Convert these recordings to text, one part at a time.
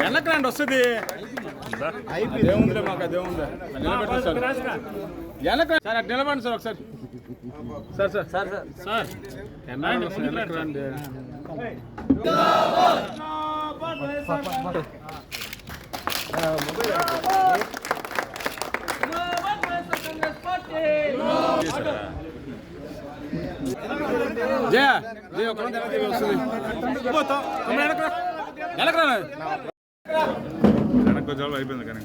వెనక్కి రండి వస్తుంది. దేవుందిలే మాకు అదేముందా నిలబెట్టండి సార్. వెనక సార్ అటు నిలబడండి సార్ ఒకసారి. Sir sir. Sir sir. Sir. వెనక్కి రండి. మొబైల్ వెనక్కి వచ్చే అయిపోయింది కానీ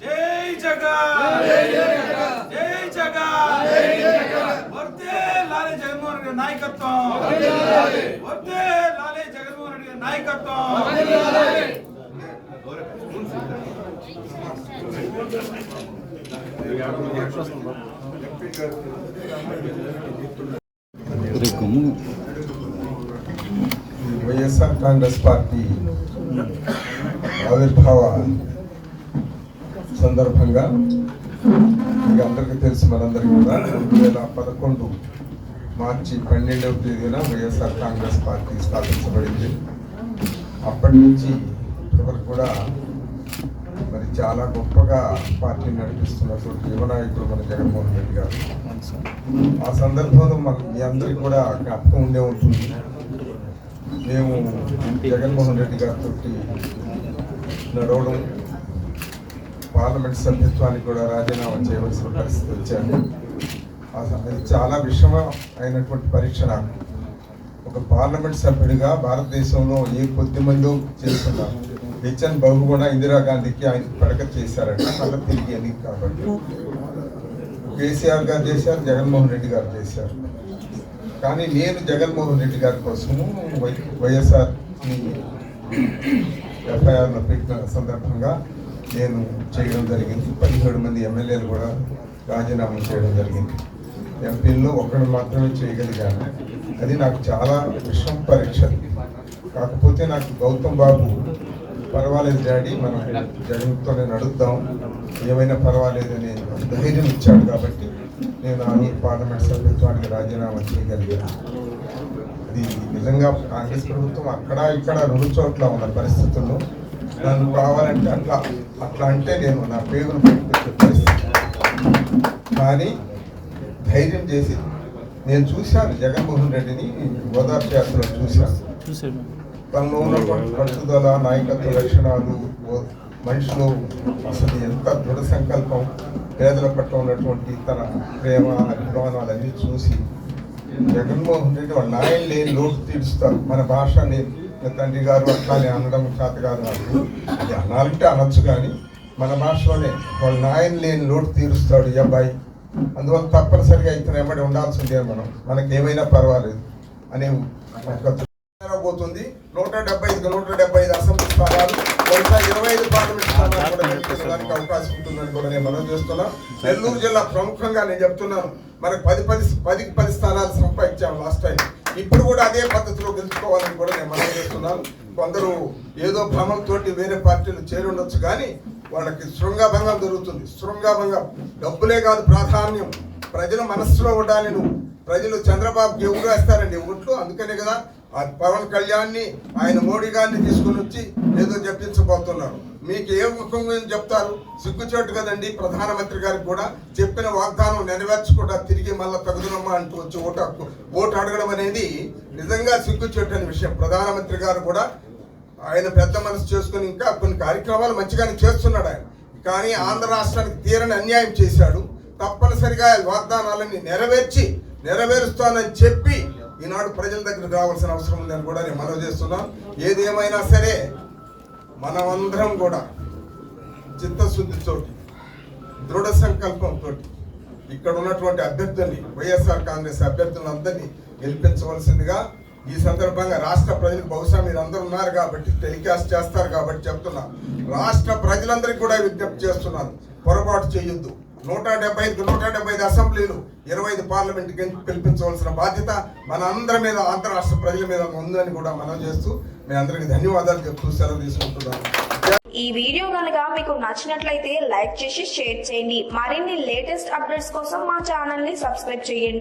జై జగన్ జై జగన్ వర్తే లాలే జగన్మోహన్ రెడ్డి నాయకత్వం వర్తే లాలే జగన్మోహన్ రెడ్డి గారి నాయకత్వం వైఎస్ఆర్ కాంగ్రెస్ పార్టీ ఆవిర్భావ సందర్భంగా మీ అందరికీ తెలుసు మనందరికీ కూడా రెండు వేల పదకొండు మార్చి పన్నెండవ తేదీన వైఎస్ఆర్ కాంగ్రెస్ పార్టీ స్థాపించబడింది. అప్పటి నుంచి ఇప్పటివరకు కూడా మరి చాలా గొప్పగా పార్టీ నడిపిస్తున్నటువంటి యువనాయకుడు మన జగన్మోహన్ రెడ్డి గారు. ఆ సందర్భంలో మన మీ అందరికీ కూడా జ్ఞాపకం ఉండే ఉంటుంది. మేము జగన్మోహన్ రెడ్డి గారితో నడవడం పార్లమెంట్ సభ్యత్వానికి కూడా రాజీనామా చేయవలసిన పరిస్థితి వచ్చాను. ఆ స- చాలా విషమ అయినటువంటి పరీక్ష నాకు. ఒక పార్లమెంట్ సభ్యుడిగా భారతదేశంలో ఏ కొద్ది మందో చేస్తున్నారు? హెచ్ఎన్ బాబు కూడా ఇందిరాగాంధీకి ఆయన పడక చేశారంట మళ్ళీ తిరిగి అని కాబట్టి. కేసీఆర్ గారు చేశారు జగన్మోహన్ రెడ్డి గారు చేశారు. కానీ నేను జగన్మోహన్ రెడ్డి గారి కోసము వై- వైఎస్ఆర్ ఎఫ్ఐఆర్లో పెట్టిన సందర్భంగా నేను చేయడం జరిగింది. పదిహేడు మంది ఎమ్మెల్యేలు కూడా రాజీనామా చేయడం జరిగింది. ఎంపీల్లో ఒకరిని మాత్రమే చేయగలిగాను. అది నాకు చాలా విషం పరీక్ష. కాకపోతే నాకు గౌతమ్ బాబు పర్వాలేదు డాడీ మనం జగన్తోనే నడుద్దాం. ఏమైనా పర్వాలేదు అని ధైర్యం ఇచ్చాడు కాబట్టి నేను ఆంధ్ర పార్లమెంట్ సభ్యత్వానికి రాజీనామా చేయగలిగాను. అది నిజంగా కాంగ్రెస్ ప్రభుత్వం అక్కడ ఇక్కడ రెండు చోట్ల ఉన్న పరిస్థితుల్లో నన్ను కావాలంటే అట్లా అట్లా అంటే నేను నా పేరును పెట్టుకునే పరిస్థితి. కానీ ధైర్యం చేసి నేను చూశాను జగన్మోహన్ రెడ్డిని గోదావరి యాత్రలో చూశాను. తనలో ఉన్నటువంటి పట్టుదల నాయకత్వ లక్షణాలు మనిషిలో అసలు ఎంత దృఢ సంకల్పం పేదల పట్ల ఉన్నటువంటి తన ప్రేమ అభిమానాలన్నీ చూసి జగన్మోహన్ రెడ్డి వాళ్ళ నాయన లేని లోటు తీరుస్తారు. మన భాష నేను నా తండ్రి గారు అట్లానే అనడం చేత కాదు నాకు అది అనాలంటే అనొచ్చు కానీ మన భాషలోనే వాళ్ళ నాయన లేని లోటు తీరుస్తాడు ఈ అబ్బాయి. అందువల్ల తప్పనిసరిగా ఇతను వెంబడి ఉండాల్సిందే మనం. మనకి ఏమైనా పర్వాలేదు. అనే పోతుంది. నూట డెబ్బై ఐదు నూట డెబ్బై ఐదు అసెంబ్లీ స్థానాలు బహుశా ఇరవై ఐదు పార్లమెంట్ స్థానాలు కూడా గెలిపించడానికి అవకాశం ఉంటుందని కూడా నేను మనం చేస్తున్నాం. నెల్లూరు జిల్లా ప్రముఖంగా నేను చెప్తున్నాను. మనకు పది పది పది పది స్థానాలు సంపాదించాం లాస్ట్ టైం. ఇప్పుడు కూడా అదే పద్ధతిలో గెలుచుకోవాలని కూడా నేను మనం చేస్తున్నాను. కొందరు ఏదో భ్రమంతోటి వేరే పార్టీలు చేరి ఉండొచ్చు కానీ వాళ్ళకి శృంగభంగం జరుగుతుంది శృంగభంగం డబ్బులే కాదు ప్రాధాన్యం. ప్రజల మనస్సులో ఉండాలి నువ్వు. ప్రజలు చంద్రబాబుకి ఎవరు వేస్తారండి ఓట్లు. అందుకనే కదా ఆ పవన్ కళ్యాణ్ని ఆయన మోడీ గారిని తీసుకుని వచ్చి ఏదో చెప్పించబోతున్నారు. మీకు ఏ ముఖంగా చెప్తారు? సిగ్గుచేటు కదండి ప్రధానమంత్రి గారికి కూడా. చెప్పిన వాగ్దానం నెరవేర్చకుండా తిరిగి మళ్ళీ తగుదనమ్మా అంటూ వచ్చి ఓటు హక్కు- ఓటు అడగడం అనేది నిజంగా సిగ్గుచేటు అనే విషయం. ప్రధానమంత్రి గారు కూడా ఆయన పెద్ద మనసు చేసుకుని ఇంకా కొన్ని కార్యక్రమాలు మంచిగానే చేస్తున్నాడు ఆయన. కానీ ఆంధ్ర రాష్ట్రానికి తీరని అన్యాయం చేశాడు. తప్పనిసరిగా ఈ వాగ్దానాలన్నీ నెరవేర్చి నెరవేరుస్తానని చెప్పి ఈనాడు ప్రజల దగ్గరికి రావాల్సిన అవసరం ఉందని కూడా నేను మనవి చేస్తున్నాను. ఏదేమైనా సరే మనమందరం కూడా చిత్తశుద్ధితోటి దృఢ సంకల్పంతో ఇక్కడ ఉన్నటువంటి అభ్యర్థుల్ని వైఎస్ఆర్ కాంగ్రెస్ అభ్యర్థులందరినీ గెలిపించవలసిందిగా ఈ సందర్భంగా రాష్ట్ర ప్రజలకు బహుశా మీరు అందరు ఉన్నారు కాబట్టి టెలికాస్ట్ చేస్తారు కాబట్టి చెప్తున్నా. రాష్ట్ర ప్రజలందరికీ కూడా విజ్ఞప్తి చేస్తున్నాను పొరపాటు చేయొద్దు. నూట డెబ్బై ఐదు నూట డెబ్బై ఐదు అసెంబ్లీలు ఇరవై ఐదు పార్లమెంట్ పిలిపించవలసిన బాధ్యత మన అందరి మీద ఆంధ్ర రాష్ట్ర ప్రజల మీద ఉందని కూడా మనం చేస్తూ మీ అందరికీ ధన్యవాదాలు చెప్తూ సెలవు తీసుకుంటున్నాను. ఈ వీడియో కనుక మీకు నచ్చినట్లయితే లైక్ చేసి షేర్ చేయండి. మరిన్ని లేటెస్ట్ అప్డేట్స్ కోసం మా ఛానల్ని సబ్స్క్రైబ్ చేయండి.